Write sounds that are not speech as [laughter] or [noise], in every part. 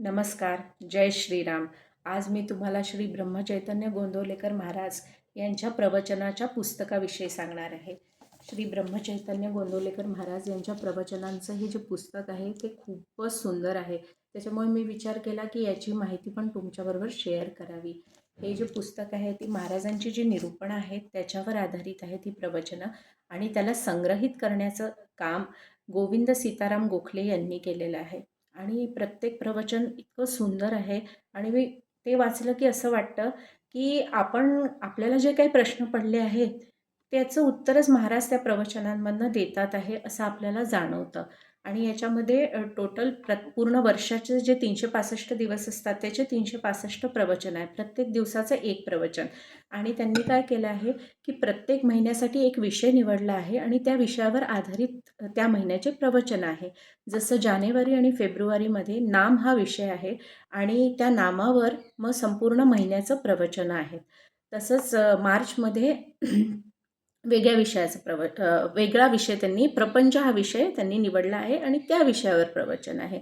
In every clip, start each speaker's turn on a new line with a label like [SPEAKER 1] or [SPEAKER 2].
[SPEAKER 1] नमस्कार जय श्रीराम. आज मी तुम्हाला श्री ब्रह्मचैतन्य गोंदवलेकर महाराज यांच्या प्रवचनाच्या पुस्तकाविषयी सांगणार आहे. श्री ब्रह्मचैतन्य गोंदवलेकर महाराज यांच्या प्रवचनांचं हे जे पुस्तक आहे ते खूपच सुंदर आहे. त्याच्यामुळे मी विचार केला की याची माहिती पण तुमच्याबरोबर शेअर करावी. हे जे पुस्तक आहे ती महाराजांची जी निरूपणं आहेत त्याच्यावर आधारित आहे ती प्रवचनं आणि त्याला संग्रहित करण्याचं काम गोविंद सीताराम गोखले यांनी केलेलं आहे. आणि प्रत्येक प्रवचन इतकं सुंदर आहे. आणि मी ते वाचलं की असं वाटतं की आपण आपल्याला जे काही प्रश्न पडले आहेत त्याचं उत्तरच महाराज त्या प्रवचनांमधनं देतात आहे असं आपल्याला जाणवतं. आणि याच्यामध्ये टोटल प्र पूर्ण वर्षाचे जे तीनशे पासष्ट दिवस असतात त्याचे तीनशे पासष्ट प्रवचन आहे प्रत्येक दिवसाचं एक प्रवचन. आणि त्यांनी काय केलं आहे की प्रत्येक महिन्यासाठी एक विषय निवडला आहे आणि त्या विषयावर आधारित त्या महिन्याचे प्रवचन आहे. जसं जानेवारी आणि फेब्रुवारीमध्ये नाम हा विषय आहे आणि त्या नामावर मग संपूर्ण महिन्याचं प्रवचन आहे. तसंच मार्चमध्ये [clears throat] वेगळ्या विषयाचं प्रव वेगळा विषय त्यांनी प्रपंच हा विषय त्यांनी निवडला आहे आणि त्या विषयावर प्रवचन आहे.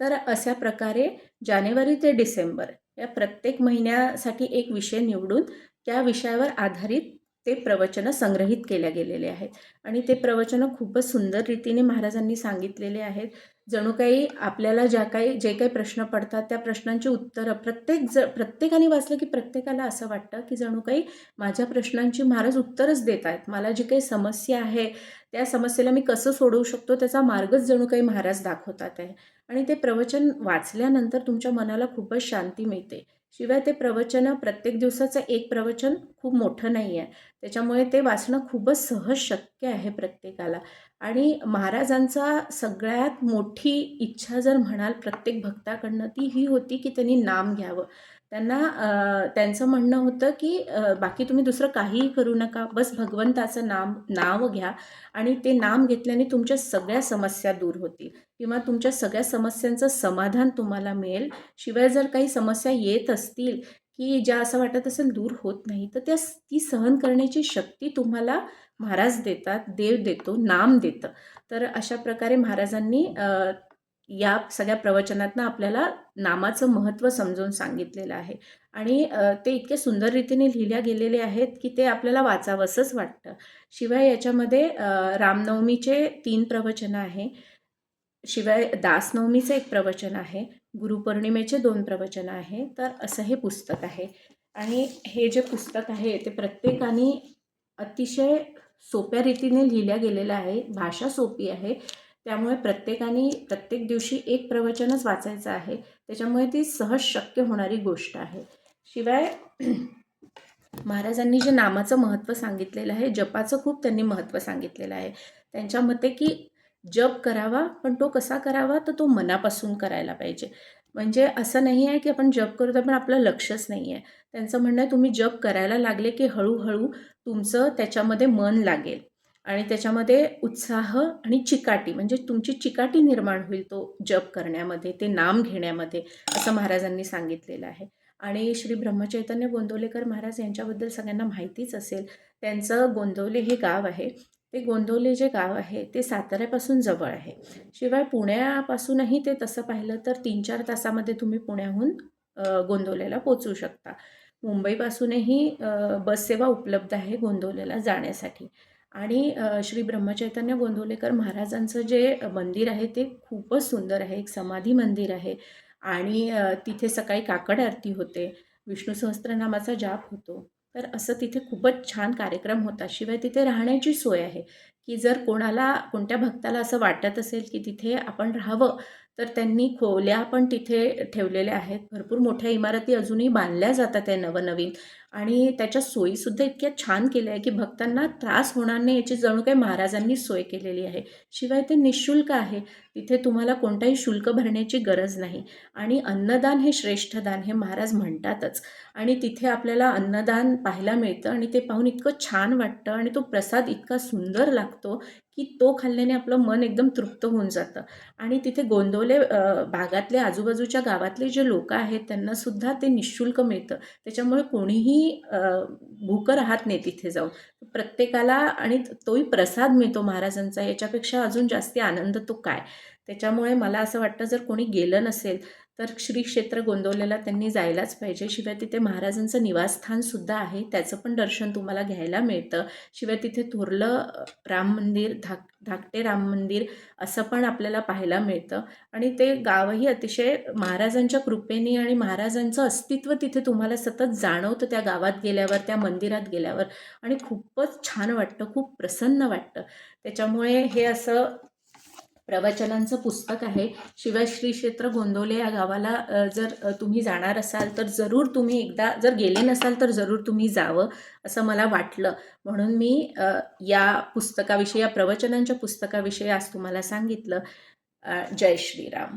[SPEAKER 1] तर अशा प्रकारे जानेवारी ते डिसेंबर या प्रत्येक महिन्यासाठी एक विषय निवडून त्या विषयावर आधारित ते प्रवचनं संग्रहित केल्या गेलेले आहेत. आणि ते प्रवचनं खूपच सुंदर रीतीने महाराजांनी सांगितलेले आहेत. जणू काही आपल्याला ज्या काही जे काही प्रश्न पडतात त्या प्रश्नांची उत्तरं प्रत्येक ज प्रत्येकाने वाचलं की प्रत्येकाला असं वाटतं की जणू काही माझ्या प्रश्नांची महाराज उत्तरच देत आहेत. मला जी काही समस्या आहे त्या समस्येला मी कसं सोडवू शकतो त्याचा मार्गच जणू काही महाराज दाखवतात आहे. आणि ते प्रवचन वाचल्यानंतर तुमच्या मनाला खूपच शांती मिळते. शिवाय ते प्रवचनं प्रत्येक दिवसाचं एक प्रवचन खूप मोठं नाही आहे त्याच्यामुळे ते वाचणं खूपच सहज शक्य आहे प्रत्येकाला. आणि महाराजांचा सगळ्यात मोठी इच्छा जर म्हणाल प्रत्येक भक्ताकडनं ती ही होती की त्यांनी नाम घ्यावं. त्यांना त्यांचं म्हणणं होतं की बाकी तुम्ही दुसरं काहीही करू नका. बस भगवंताचं नाम नाव घ्या आणि ते नाम घेतल्याने तुमच्या सगळ्या समस्या दूर होतील किंवा तुमच्या सगळ्या समस्यांचं समाधान तुम्हाला मिळेल. शिवाय जर काही समस्या येत असतील की ज्या असं वाटत असेल दूर होत नाही तर त्या ती सहन करण्याची शक्ती तुम्हाला महाराज देतात देव देतो नाम देतं. तर अशा प्रकारे महाराजांनी या सगळ्या प्रवचनातनं आपल्याला नामाचं महत्त्व समजून सांगितलेलं आहे. आणि ते इतके सुंदर रीतीने लिहिल्या गेलेले आहेत की ते आपल्याला वाचावंसंच वाटतं. शिवाय याच्यामध्ये रामनवमीचे तीन प्रवचनं आहे. शिवाय दासनवमीचं एक प्रवचन आहे. गुरुपौर्णिमेचे दोन प्रवचनं आहे. तर असं हे पुस्तक आहे. आणि हे जे पुस्तक आहे ते प्रत्येकाने अतिशय सोप्या रीतीने लिहिल्या गेलेलं आहे. भाषा सोपी आहे. त्यामुळे प्रत्येकाने प्रत्येक दिवशी एक प्रवचनच वाचायचं आहे. त्याच्यामुळे ती सहज शक्य होणारी गोष्ट आहे. शिवाय [clears throat] महाराजांनी जे नामाचं महत्त्व सांगितलेलं आहे जपाचं खूप त्यांनी महत्त्व सांगितलेलं आहे. त्यांच्या मते की जप करावा पण तो कसा करावा तर तो मनापासून करायला पाहिजे. म्हणजे असं नाही आहे की आपण जप करतो पण आपलं लक्षच नाही आहे. त्यांचं म्हणणं आहे तुम्ही जप करायला लागले की हळूहळू तुमचं त्याच्यामध्ये मन लागेल. आणि त्याच्यामध्ये उत्साह आणि चिकाटी म्हणजे तुमची चिकाटी निर्माण होईल तो जप करण्यामध्ये ते नाम घेण्यामध्ये असं महाराजांनी सांगितलेलं आहे. आणि श्री ब्रह्मचैतन्य गोंदवलेकर महाराज यांच्याबद्दल सगळ्यांना माहितीच असेल त्यांचं गोंदवले हे गाव आहे. ते गोंदवले जे गाव आहे ते साताऱ्यापासून जवळ आहे. शिवाय पुण्यापासूनही ते तसं पाहिलं तर तीन चार तासामध्ये तुम्ही पुण्याहून गोंदवलेला पोचू शकता. मुंबईपासूनही बससेवा उपलब्ध आहे गोंदवलेला जाण्यासाठी. आणि श्री ब्रह्मचैतन्य गोंधवलेकर महाराजांचं जे मंदिर आहे ते खूपच सुंदर आहे एक समाधी मंदिर आहे. आणि तिथे सकाळी काकड आरती होते विष्णू सहस्त्रनामाचा जाप होतो. तर असं तिथे खूपच छान कार्यक्रम होता. शिवाय तिथे राहण्याची सोय आहे की जर कोणाला कोणत्या भक्ताला असं वाटत असेल की तिथे आपण राहावं तर त्यांनी खोल्या पण तिथे ठेवलेल्या आहेत. भरपूर मोठ्या इमारती अजूनही बांधल्या जातात त्या नवनवीन. आणि त्याच्या सोयीसुद्धा इतक्या छान केल्या आहे की भक्तांना त्रास होणार नाही याची जणू काही महाराजांनी सोय केलेली आहे. शिवाय ते निशुल्क आहे. तिथे तुम्हाला कोणताही शुल्क भरण्याची गरज नाही. आणि अन्नदान हे श्रेष्ठ दान हे महाराज म्हणतातच. आणि तिथे आपल्याला अन्नदान पाहायला मिळतं आणि ते पाहून इतकं छान वाटतं आणि तो प्रसाद इतका सुंदर लागतो की तो खाल्ल्याने आपलं मन एकदम तृप्त होऊन जातं. आणि तिथे गोंदवले भागातले आजूबाजूच्या गावातले जे लोक आहेत त्यांनासुद्धा ते निशुल्क मिळतं. त्याच्यामुळे कोणीही भूकं राहत नाही तिथे जाऊन. प्रत्येकाला आणि तोही प्रसाद मिळतो महाराजांचा याच्यापेक्षा अजून जास्ती आनंद तो काय? त्याच्यामुळे मला असं वाटतं जर कोणी गेलं नसेल तर श्री क्षेत्र गोंदवलेला त्यांनी जायलाच पाहिजे. शिवाय तिथे महाराजांचं निवासस्थानसुद्धा आहे. त्याचं पण दर्शन तुम्हाला घ्यायला मिळतं. शिवाय तिथे थोरलं राम मंदिर धाक धाकटे राम मंदिर असं पण आपल्याला पाहायला मिळतं. आणि ते गावही अतिशय महाराजांच्या कृपेने आणि महाराजांचं अस्तित्व तिथे तुम्हाला सतत जाणवतं त्या गावात गेल्यावर त्या मंदिरात गेल्यावर. आणि खूपच छान वाटतं खूप प्रसन्न वाटतं. त्याच्यामुळे हे असं प्रवचनांचं पुस्तक आहे. शिवाय श्री क्षेत्र गोंदवले या गावाला जर तुम्ही जाणार असाल तर जरूर तुम्ही एकदा जर गेले नसाल तर जरूर तुम्ही जावं असं मला वाटलं. म्हणून मी या पुस्तकाविषयी या प्रवचनांच्या पुस्तकाविषयी आज तुम्हाला सांगितलं. जय श्रीराम.